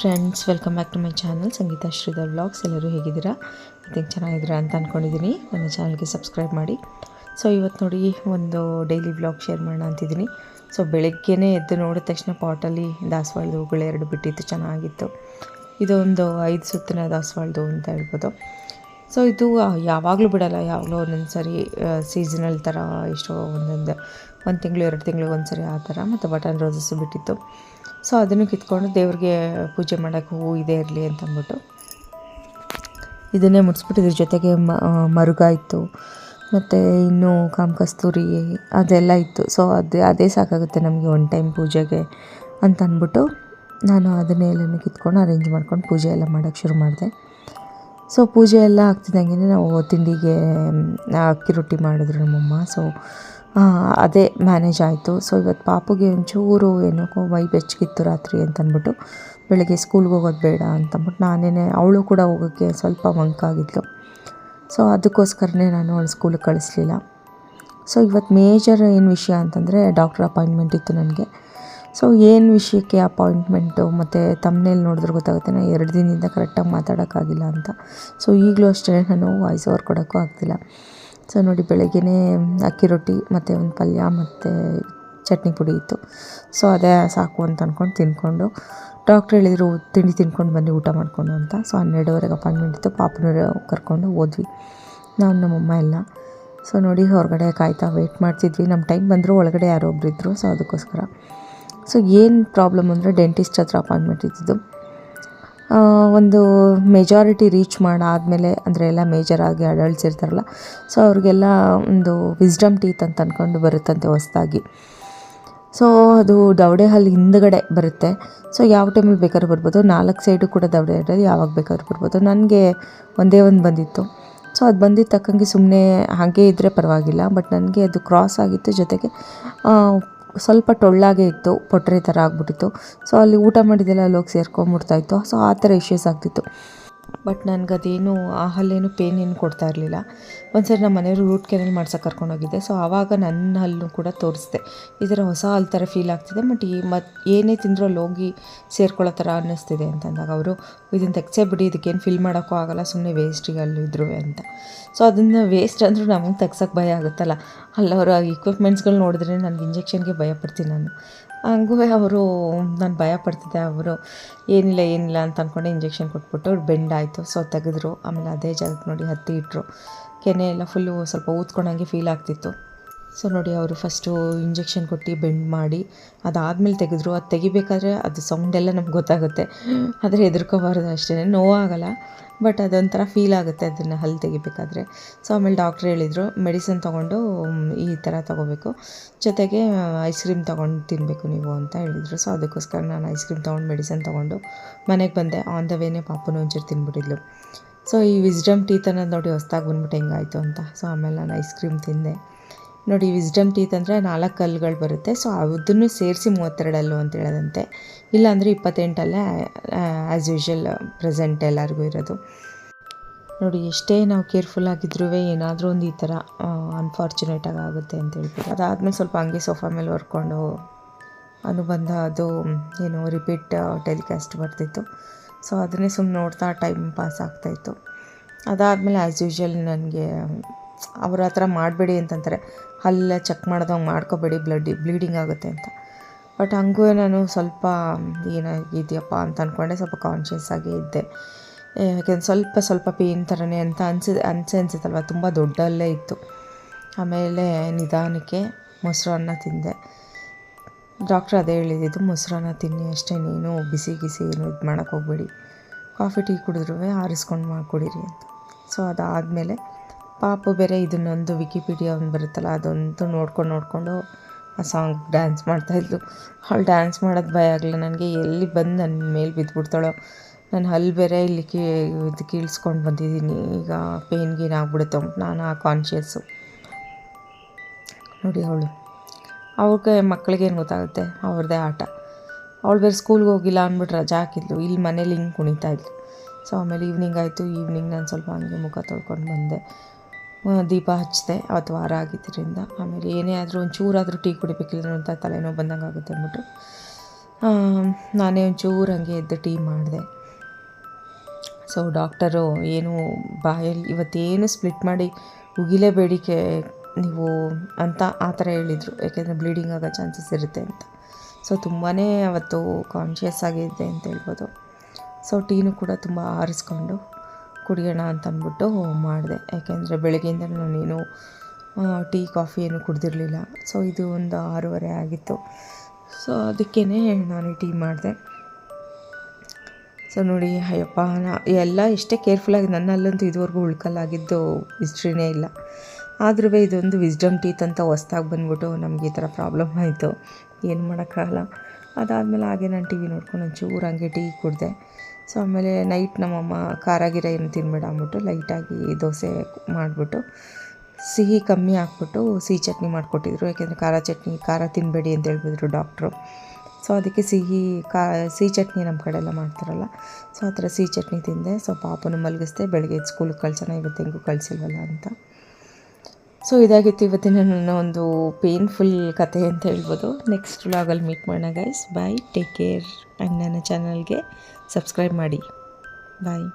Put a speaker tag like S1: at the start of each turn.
S1: Friends welcome back to my channel Sangeetha Shridhar vlogs ಎಲ್ಲರೂ ಹೇಗಿದ್ದೀರಾ? Think ಚೆನ್ನಾಗಿದ್ದೀರಾ ಅಂತ ಅಂದ್ಕೊಂಡಿದ್ದೀನಿ ನನ್ನ ಚಾನಲ್ಗೆ ಸಬ್ಸ್ಕ್ರೈಬ್ ಮಾಡಿ. ಸೊ ಇವತ್ತು ನೋಡಿ ಒಂದು ಡೈಲಿ ವ್ಲಾಗ್ ಶೇರ್ ಮಾಡೋಣ ಅಂತಿದ್ದೀನಿ. ಸೊ ಬೆಳಗ್ಗೆನೇ ಎದ್ದು ನೋಡಿದ ತಕ್ಷಣ ಪಾಟಲ್ಲಿ ದಾಸವಾಳದ ಹೂಗಳು ಎರಡು ಬಿಟ್ಟಿತ್ತು, ಚೆನ್ನಾಗಿತ್ತು. ಇದೊಂದು ಐದು ಸುತ್ತಿನ ದಾಸವಾಳದು ಅಂತ ಹೇಳ್ಬೋದು. ಸೊ ಇದು ಯಾವಾಗಲೂ ಬಿಡಲ್ಲ, ಯಾವಾಗಲೂ ಒಂದೊಂದು ಸರಿ ಸೀಸನಲ್ ಥರ ಎಷ್ಟೋ ಒಂದೊಂದು, ಒಂದು ತಿಂಗಳು, ಎರಡು ತಿಂಗಳು ಒಂದು ಸರಿ ಆ ಥರ ಮತ್ತು ಬಟನ್ ರೋಸಸ್ಸು ಬಿಟ್ಟಿತ್ತು. ಸೊ ಅದನ್ನು ಕಿತ್ಕೊಂಡು ದೇವ್ರಿಗೆ ಪೂಜೆ ಮಾಡೋಕ್ಕೆ ಹೂವು ಇದೇ ಇರಲಿ ಅಂತಂದ್ಬಿಟ್ಟು ಇದನ್ನೇ ಮುಡಿಸ್ಬಿಟ್ಟು ಇದ್ರ ಜೊತೆಗೆ ಮರುಗ ಇತ್ತು. ಮತ್ತು ಇನ್ನೂ ಕಾಮಕಸ್ತೂರಿ ಅದೆಲ್ಲ ಇತ್ತು. ಸೊ ಅದೇ ಅದೇ ಸಾಕಾಗುತ್ತೆ ನಮಗೆ ಒನ್ ಟೈಮ್ ಪೂಜೆಗೆ ಅಂತ ಅಂದ್ಬಿಟ್ಟು ನಾನು ಅದನ್ನೇ ಎಲ್ಲನೂ ಕಿತ್ಕೊಂಡು ಅರೇಂಜ್ ಮಾಡ್ಕೊಂಡು ಪೂಜೆ ಎಲ್ಲ ಮಾಡೋಕ್ಕೆ ಶುರು ಮಾಡಿದೆ. ಸೊ ಪೂಜೆ ಎಲ್ಲ ಆಗ್ತಿದ್ದಂಗೆ ನಾವು ತಿಂಡಿಗೆ ಅಕ್ಕಿ ರೊಟ್ಟಿ ಮಾಡಿದ್ರು ನಮ್ಮಮ್ಮ. ಸೊ ಅದೇ ಮ್ಯಾನೇಜ್ ಆಯಿತು. ಸೊ ಇವತ್ತು ಪಾಪುಗೆ ಒಂಚೂರು ಏನೋ ಮೈ ಬೆಚ್ಚಗಿತ್ತು ರಾತ್ರಿ ಅಂತ ಅಂದ್ಬಿಟ್ಟು ಬೆಳಗ್ಗೆ ಸ್ಕೂಲ್ಗೆ ಹೋಗೋದು ಬೇಡ ಅಂತಂದ್ಬಿಟ್ಟು ನಾನೇ ಅವಳು ಕೂಡ ಹೋಗೋಕ್ಕೆ ಸ್ವಲ್ಪ ಮಂಕಾಗಿದ್ಲು ಸೊ ಅದಕ್ಕೋಸ್ಕರನೇ ನಾನು ಅವಳು ಸ್ಕೂಲಿಗೆ ಕಳಿಸ್ಲಿಲ್ಲ. ಸೊ ಇವತ್ತು ಮೇಜರ್ ಏನು ವಿಷಯ ಅಂತಂದರೆ ಡಾಕ್ಟ್ರ್ ಅಪಾಯಿಂಟ್ಮೆಂಟ್ ಇತ್ತು ನನಗೆ. ಸೊ ಏನು ವಿಷಯಕ್ಕೆ ಅಪಾಯಿಂಟ್ಮೆಂಟು ಮತ್ತು ತಮ್ಮನೇಲಿ ನೋಡಿದ್ರೆ ಗೊತ್ತಾಗುತ್ತೆ ನಾನು ಎರಡು ದಿನದಿಂದ ಕರೆಕ್ಟಾಗಿ ಮಾತಾಡೋಕ್ಕಾಗಿಲ್ಲ ಅಂತ. ಸೊ ಈಗಲೂ ಅಷ್ಟೇ ನಾನು ವಾಯ್ಸ್ ಓವರ್ ಕೊಡೋಕ್ಕೂ ಆಗ್ತಿಲ್ಲ. ಸೊ ನೋಡಿ ಬೆಳಗ್ಗೆ ಅಕ್ಕಿ ರೊಟ್ಟಿ ಮತ್ತು ಒಂದು ಪಲ್ಯ ಮತ್ತು ಚಟ್ನಿ ಪುಡಿ ಇತ್ತು. ಸೊ ಅದೇ ಸಾಕು ಅಂತ ಅಂದ್ಕೊಂಡು ತಿಂದ್ಕೊಂಡು ಡಾಕ್ಟ್ರ್ ಹೇಳಿದರು ತಿಂಡಿ ತಿನ್ಕೊಂಡು ಬನ್ನಿ, ಊಟ ಮಾಡಿಕೊಂಡು ಅಂತ. ಸೊ ಹನ್ನೆರಡುವರೆಗೆ ಅಪಾಯಿಂಟ್ಮೆಂಟ್ ಇತ್ತು. ಪಾಪನ ಕರ್ಕೊಂಡು ಹೋದ್ವಿ. ನಾವು ನಮ್ಮಮ್ಮ ಎಲ್ಲ. ಸೊ ನೋಡಿ, ಹೊರಗಡೆ ಕಾಯ್ತಾ ವೆಯ್ಟ್ ಮಾಡ್ತಿದ್ವಿ. ನಮ್ಮ ಟೈಮ್ ಬಂದರೂ ಒಳಗಡೆ ಯಾರೋ ಒಬ್ರು ಇದ್ದರು ಸೊ ಅದಕ್ಕೋಸ್ಕರ. ಸೊ ಏನು ಪ್ರಾಬ್ಲಮ್ ಅಂದರೆ ಡೆಂಟಿಸ್ಟ್ ಹತ್ರ ಅಪಾಯಿಂಟ್ಮೆಂಟ್ ಇದ್ದಿದ್ದು. ಒಂದು ಮೆಜಾರಿಟಿ ರೀಚ್ ಮಾಡಾದಮೇಲೆ ಅಂದರೆ ಎಲ್ಲ ಮೇಜರಾಗಿ ಅಡಲ್ಟ್ಸ್ ಇರ್ತಾರಲ್ಲ ಸೊ ಅವ್ರಿಗೆಲ್ಲ ಒಂದು ವಿಸ್ಡಮ್ ಟೀತ್ ಅಂತ ಅಂದ್ಕೊಂಡು ಬರುತ್ತಂತೆ ಹೊಸ್ದಾಗಿ. ಸೊ ಅದು ದವಡೆ ಹಲ್ಲಿ ಹಿಂದ್ಗಡೆ ಬರುತ್ತೆ. ಸೊ ಯಾವ ಟೈಮಲ್ಲಿ ಬೇಕಾದ್ರೂ ಬರ್ಬೋದು. ನಾಲ್ಕು ಸೈಡು ಕೂಡ ದವಡೆ ಇರೋದು, ಯಾವಾಗ ಬೇಕಾದ್ರೂ ಬರ್ಬೋದು. ನನಗೆ ಒಂದೇ ಒಂದು ಬಂದಿತ್ತು. ಸೊ ಅದು ಬಂದಿದ್ದ ತಕ್ಕಂಗೆ ಸುಮ್ಮನೆ ಹಾಗೆ ಇದ್ದರೆ ಪರವಾಗಿಲ್ಲ ಬಟ್ ನನಗೆ ಅದು ಕ್ರಾಸ್ ಆಗಿತ್ತು. ಜೊತೆಗೆ ಸ್ವಲ್ಪ ಟೊಳ್ಳಾಗೆ ಇತ್ತು, ಪೊಟ್ರೆ ಥರ ಆಗಿಬಿಟ್ಟಿತ್ತು. ಸೊ ಅಲ್ಲಿ ಊಟ ಮಾಡಿದ್ದೆಲ್ಲ ಅಲ್ಲಿ ಹೋಗಿ ಸೇರ್ಕೊಂಬಿಡ್ತಾಯಿತ್ತು ಸೊ ಆ ಥರ ಇಶ್ಯೂಸ್ ಆಗ್ತಿತ್ತು. ಬಟ್ ನನಗದೇನು, ಆ ಹಲ್ಲೇನು ಪೇನ್ ಏನು ಕೊಡ್ತಾ ಇರಲಿಲ್ಲ. ಒಂದು ಸರಿ ನಮ್ಮ ಮನೆಯವರು ರೂಟ್ ಕೆನಲ್ ಮಾಡ್ಸೋಕೆ ಕರ್ಕೊಂಡೋಗಿದ್ದೆ ಸೊ ಆವಾಗ ನನ್ನ ಹಲ್ಲು ಕೂಡ ತೋರಿಸಿದೆ. ಈ ಥರ ಹೊಸ ಹಲ್ ಥರ ಫೀಲ್ ಆಗ್ತಿದೆ. ಬಟ್ ಈ ಮತ್ತು ಏನೇ ತಿಂದರೂ ಅಲ್ಲಿ ಹೋಗಿ ಸೇರ್ಕೊಳ್ಳೋ ಥರ ಅನ್ನಿಸ್ತಿದೆ ಅಂತಂದಾಗ ಅವರು ಇದನ್ನು ತೆಗ್ಸೇ ಬಿಡಿ, ಇದಕ್ಕೇನು ಫಿಲ್ ಮಾಡೋಕ್ಕೂ ಆಗೋಲ್ಲ ಸುಮ್ಮನೆ ವೇಸ್ಟಿಗೆ ಅಲ್ಲಿ ಇದ್ರು ಅಂತ. ಸೊ ಅದನ್ನು ವೇಸ್ಟ್ ಅಂದರೂ ನಮಗೆ ತೆಗ್ಸೋಕ್ಕೆ ಭಯ ಆಗುತ್ತಲ್ಲ. ಅಲ್ಲವರ ಇಕ್ವಿಪ್ಮೆಂಟ್ಸ್ಗಳು ನೋಡಿದ್ರೆ ನನಗೆ ಇಂಜೆಕ್ಷನ್ಗೆ ಭಯ ಪಡ್ತೀನಿ ನಾನು. ಹಂಗೂ ಅವರು, ನಾನು ಭಯ ಪಡ್ತಿದ್ದೆ ಅವರು. ಏನಿಲ್ಲ ಏನಿಲ್ಲ ಅಂತ ಅಂದ್ಕೊಂಡು ಇಂಜೆಕ್ಷನ್ ಕೊಟ್ಬಿಟ್ಟು ಅವ್ರು ಬೆಂಡ್ ಆಯಿತು. ಸೊ ತೆಗೆದ್ರು. ಆಮೇಲೆ ಅದೇ ಜಾಗಕ್ಕೆ ನೋಡಿ ಹತ್ತಿ ಇಟ್ಟರು ಕೆನೆ ಎಲ್ಲ ಫುಲ್ಲು ಸ್ವಲ್ಪ ಊದ್ಕೊಂಡಂಗೆ ಫೀಲ್ ಆಗ್ತಿತ್ತು. ಸೊ ನೋಡಿ ಅವರು ಫಸ್ಟು ಇಂಜೆಕ್ಷನ್ ಕೊಟ್ಟು ಬೆಂಡ್ ಮಾಡಿ, ಅದಾದಮೇಲೆ ತೆಗೆದ್ರು. ಅದು ತೆಗಿಬೇಕಾದ್ರೆ ಅದು ಸೌಂಡೆಲ್ಲ ನಮ್ಗೆ ಗೊತ್ತಾಗುತ್ತೆ. ಆದರೆ ಹೆದರ್ಕೋಬಾರ್ದು ಅಷ್ಟೇ ನೋವಾಗಲ್ಲ. ಬಟ್ ಅದೊಂಥರ ಫೀಲ್ ಆಗುತ್ತೆ ಅದನ್ನು ಹಲ್ಲು ತೆಗಿಬೇಕಾದ್ರೆ. ಸೊ ಆಮೇಲೆ ಡಾಕ್ಟ್ರ್ ಹೇಳಿದರು ಮೆಡಿಸನ್ ತೊಗೊಂಡು ಈ ಥರ ತೊಗೋಬೇಕು. ಜೊತೆಗೆ ಐಸ್ ಕ್ರೀಮ್ ತೊಗೊಂಡು ತಿನ್ನಬೇಕು ನೀವು, ಅಂತ ಹೇಳಿದರು. ಸೊ ಅದಕ್ಕೋಸ್ಕರ ನಾನು ಐಸ್ ಕ್ರೀಮ್ ತೊಗೊಂಡು ಮೆಡಿಸನ್ ತೊಗೊಂಡು ಮನೆಗೆ ಬಂದೆ. ಆನ್ ದ ವೇನೇ ಪಾಪನು ಒಂಚೂರು ತಿಂದ್ಬಿಟ್ಟಿದ್ಲು ಸೊ ಈ ವಿಸ್ಡಮ್ ಟೀತ್ ಅನ್ನೋದು ನೋಡಿ ಹೊಸ್ದಾಗಿ ಬಂದ್ಬಿಟ್ಟು ಹೆಂಗಾಯಿತು ಅಂತ. ಸೊ ಆಮೇಲೆ ನಾನು ಐಸ್ ಕ್ರೀಮ್ ತಿಂದೆ. ನೋಡಿ ವಿಸ್ಡಮ್ ಟೀತ್ ಅಂದರೆ ನಾಲ್ಕು ಕಲ್ಲುಗಳು ಬರುತ್ತೆ. ಸೊ ಅದನ್ನು ಸೇರಿಸಿ ಮೂವತ್ತೆರಡಲ್ಲು ಅಂತ ಹೇಳೋದಂತೆ. ಇಲ್ಲಾಂದರೆ ಇಪ್ಪತ್ತೆಂಟಲ್ಲೇ ಆ್ಯಸ್ ಯೂಶ್ವಲ್ ಪ್ರೆಸೆಂಟ್ ಎಲ್ಲರಿಗೂ ಇರೋದು. ನೋಡಿ, ಎಷ್ಟೇ ನಾವು ಕೇರ್ಫುಲ್ ಆಗಿದ್ರೂ ಏನಾದರೂ ಒಂದು ಈ ಥರ ಅನ್ಫಾರ್ಚುನೇಟಾಗಿ ಆಗುತ್ತೆ ಅಂತ ಹೇಳ್ಬಿಟ್ಟು ಅದಾದಮೇಲೆ ಸ್ವಲ್ಪ ಹಂಗೆ ಸೋಫಾ ಮೇಲೆ ಹೊರ್ಕೊಂಡು ಅನುಬಂಧ ಅದು, ಏನು ರಿಪೀಟ್ ಟೆಲಿಕಾಸ್ಟ್ ಬರ್ತಿತ್ತು. ಸೊ ಅದನ್ನೇ ಸುಮ್ಮನೆ ನೋಡ್ತಾ ಟೈಮ್ ಪಾಸ್ ಆಗ್ತಾಯಿತ್ತು ಅದಾದಮೇಲೆ ಆ್ಯಸ್ ಯೂಶ್ವಲ್ ನನಗೆ, ಅವ್ರ ಹತ್ರ ಮಾಡಬೇಡಿ ಅಂತಂತಾರೆ. ಅಲ್ಲ ಚೆಕ್ ಮಾಡ್ದಂಗೆ ಮಾಡ್ಕೋಬೇಡಿ ಬ್ಲಡ್ ಬ್ಲೀಡಿಂಗ್ ಆಗುತ್ತೆ ಅಂತ. ಬಟ್ ಹಂಗೂ ನಾನು ಸ್ವಲ್ಪ ಏನಾಗಿದೆಯಪ್ಪ ಅಂತ ಅಂದ್ಕೊಂಡೆ ಸ್ವಲ್ಪ ಕಾನ್ಷಿಯಸ್ ಆಗೇ ಇದ್ದೆ. ಯಾಕೆಂದ್ರೆ ಸ್ವಲ್ಪ ಸ್ವಲ್ಪ ಪೇನ್ ಥರನೇ ಅಂತ ಅನ್ಸಿದೆ, ಅನ್ಸೆ ಅನಿಸುತ್ತಲ್ವ, ತುಂಬ ದೊಡ್ಡಲ್ಲೇ ಇತ್ತು. ಆಮೇಲೆ ನಿಧಾನಕ್ಕೆ ಮೊಸರನ್ನ ತಿಂದೆ. ಡಾಕ್ಟ್ರ್ ಅದೇ ಹೇಳಿದ್ದು, ಮೊಸರನ್ನ ತಿನ್ನಿ ಅಷ್ಟೇ, ನೀನು ಬಿಸಿ ಗಿಸಿ ಏನು ಇದು ಮಾಡೋಕ್ಕೆ ಹೋಗ್ಬೇಡಿ. ಕಾಫಿ, ಟೀ ಕುಡಿದ್ರೂ ಆರಿಸ್ಕೊಂಡು ಮಾಡಿಕೊಡಿರಿ ಅಂತ. ಸೊ, ಅದಾದಮೇಲೆ ಪಾಪು ಬೇರೆ ಇದನ್ನೊಂದು ವಿಕಿಪೀಡಿಯಾ ಒಂದು ಬರುತ್ತಲ್ಲ ಅದಂತೂ ನೋಡ್ಕೊಂಡು, ನೋಡಿಕೊಂಡು ಆ ಸಾಂಗ್ ಡ್ಯಾನ್ಸ್ ಮಾಡ್ತಾಯಿದ್ಲು ಅವಳು ಡ್ಯಾನ್ಸ್ ಮಾಡೋದು ಭಯ ಆಗಲಿಲ್ಲ. ನನಗೆ ಎಲ್ಲಿ ಬಂದು ನನ್ನ ಮೇಲೆ ಬಿದ್ದುಬಿಡ್ತಾಳೋ ನಾನು ಅಲ್ಲಿ ಬೇರೆ ಇಲ್ಲಿ ಇದು ಕೀಳ್ಸ್ಕೊಂಡು ಬಂದಿದ್ದೀನಿ. ಈಗ ಪೇನ್ ಗೀನ್ ಆಗ್ಬಿಡುತ್ತೆ ನಾನು ಆ ಕಾನ್ಷಿಯಸ್ಸು ನೋಡಿ ಅವಳು. ಅವ್ರಿಗೆ ಮಕ್ಕಳಿಗೇನು ಗೊತ್ತಾಗುತ್ತೆ? ಅವ್ರದ್ದೇ ಆಟ. ಅವಳು ಬೇರೆ ಸ್ಕೂಲ್ಗೆ ಹೋಗಿಲ್ಲ ಅಂದ್ಬಿಟ್ಟು ರಜಾ ಹಾಕಿದ್ಲು. ಇಲ್ಲಿ ಮನೇಲಿ ಹಿಂಗೆ ಕುಣಿತಾ ಇದ್ಲು. ಸೊ ಆಮೇಲೆ ಈವ್ನಿಂಗ್ ಆಯಿತು. ಈವ್ನಿಂಗ್ ನಾನು ಸ್ವಲ್ಪ ಹಂಗೆ ಮುಖ ತೊಳ್ಕೊಂಡು ಬಂದೆ. ದೀಪ ಹಚ್ಚಿದೆ, ಅವತ್ತು ವಾರ ಆಗಿದ್ದರಿಂದ. ಆಮೇಲೆ ಏನೇ ಆದರೂ ಒಂಚೂರಾದರೂ ಟೀ ಕುಡಿಬೇಕಿಲ್ಲ ಅಂತ ತಲೆನೋವು ಬಂದಂಗೆ ಆಗುತ್ತೆ ಅಂದ್ಬಿಟ್ಟು. ನಾನೇ ಒಂಚೂರು ಹಂಗೆ ಎದ್ದು ಟೀ ಮಾಡಿದೆ. ಸೊ ಡಾಕ್ಟರು ಏನು ಬಾಯಲ್ಲಿ ಇವತ್ತೇನು ಸ್ಪ್ಲಿಟ್ ಮಾಡಿ ಉಗಿಲೇಬೇಡಿಕೆ ನೀವು ಅಂತ ಆ ಥರ ಹೇಳಿದರು ಯಾಕೆಂದರೆ ಬ್ಲೀಡಿಂಗ್ ಆಗೋ ಚಾನ್ಸಸ್ ಇರುತ್ತೆ ಅಂತ. ಸೊ ತುಂಬಾ ಅವತ್ತು ಕಾನ್ಷಿಯಸ್ ಆಗಿದ್ದೆ ಅಂತ ಹೇಳ್ಬೋದು. ಸೊ ಟೀನು ಕೂಡ ತುಂಬ ಆರಿಸ್ಕೊಂಡು ಕುಡಿಯೋಣ ಅಂತ ಅಂದ್ಬಿಟ್ಟು ಮಾಡಿದೆ. ಯಾಕೆಂದರೆ ಬೆಳಗ್ಗೆಯಿಂದ ನಾನೇನು ಟೀ, ಕಾಫಿ ಏನು ಕುಡ್ದಿರಲಿಲ್ಲ. ಸೊ ಇದು ಒಂದು ಆರೂವರೆ ಆಗಿತ್ತು. ಸೊ ಅದಕ್ಕೇ ನಾನು ಟೀ ಮಾಡಿದೆ. ಸೊ ನೋಡಿ, ಅಯ್ಯಪ್ಪ ಎಲ್ಲ ಎಷ್ಟೇ ಕೇರ್ಫುಲ್ಲಾಗಿ ನನ್ನಲ್ಲಂತೂ ಇದುವರೆಗೂ ಉಳ್ಕಲ್ಲಾಗಿದ್ದು ಹಿಸ್ಟ್ರಿನೇ ಇಲ್ಲ. ಆದ್ರೂ ಇದೊಂದು ವಿಸ್ಡಮ್ ಟೀತ್ ಅಂತ ಹೊಸ್ದಾಗಿ ಬಂದ್ಬಿಟ್ಟು ನಮಗೆ ಈ ಥರ ಪ್ರಾಬ್ಲಮ್ ಆಯಿತು. ಏನು ಮಾಡೋಕ್ಕಾಗಲ್ಲ. ಅದಾದಮೇಲೆ ಹಾಗೆ ನಾನು ಟಿ ವಿ ನೋಡ್ಕೊಂಡು ಒಂಚೂರು ಹಂಗೆ ಟೀ ಕುಡಿದೆ. ಸೊ ಆಮೇಲೆ ನೈಟ್ ನಮ್ಮಮ್ಮ ಖಾರ ಗಿರ ಏನು ತಿನ್ಬೇಡ ಅಂದ್ಬಿಟ್ಟು ಲೈಟಾಗಿ ದೋಸೆ ಮಾಡಿಬಿಟ್ಟು ಸಿಹಿ ಕಮ್ಮಿ ಹಾಕ್ಬಿಟ್ಟು ಸಿಹಿ ಚಟ್ನಿ ಮಾಡಿಕೊಟ್ಟಿದ್ರು. ಯಾಕೆಂದರೆ ಖಾರ ಚಟ್ನಿ, ಖಾರ ತಿನ್ನಬೇಡಿ ಅಂತ ಹೇಳ್ಬಿದ್ರು ಡಾಕ್ಟ್ರು ಸೊ ಅದಕ್ಕೆ ಸಿಹಿ ಕಾ ಸಿಹಿ ಚಟ್ನಿ ನಮ್ಮ ಕಡೆ ಎಲ್ಲ ಮಾಡ್ತಾರಲ್ಲ. ಸೊ ಆ ಥರ ಸಿಹಿ ಚಟ್ನಿ ತಿಂದೆ. ಸೊ ಪಾಪನ ಮಲಗಿಸ್ದೆ. ಬೆಳಗ್ಗೆ ಸ್ಕೂಲಿಗೆ ಕಳ್ಸೋಣ, ಇವತ್ತು ಹೆಂಗೂ ಕಳಿಸಿಲ್ವಲ್ಲ ಅಂತ. ಸೊ ಇದಾಗಿತ್ತು ಇವತ್ತಿನ ನನ್ನ ಒಂದು ಪೇನ್ಫುಲ್ ಕತೆ ಅಂತ ಹೇಳ್ಬೋದು. ನೆಕ್ಸ್ಟ್ ವ್ಲಾಗಲ್ಲಿ ಮೀಟ್ ಮಾಡೋಣ guys bye take care and ನನ್ನ ಚಾನಲ್ಗೆ ಸಬ್ಸ್ಕ್ರೈಬ್ ಮಾಡಿ. ಬಾಯ್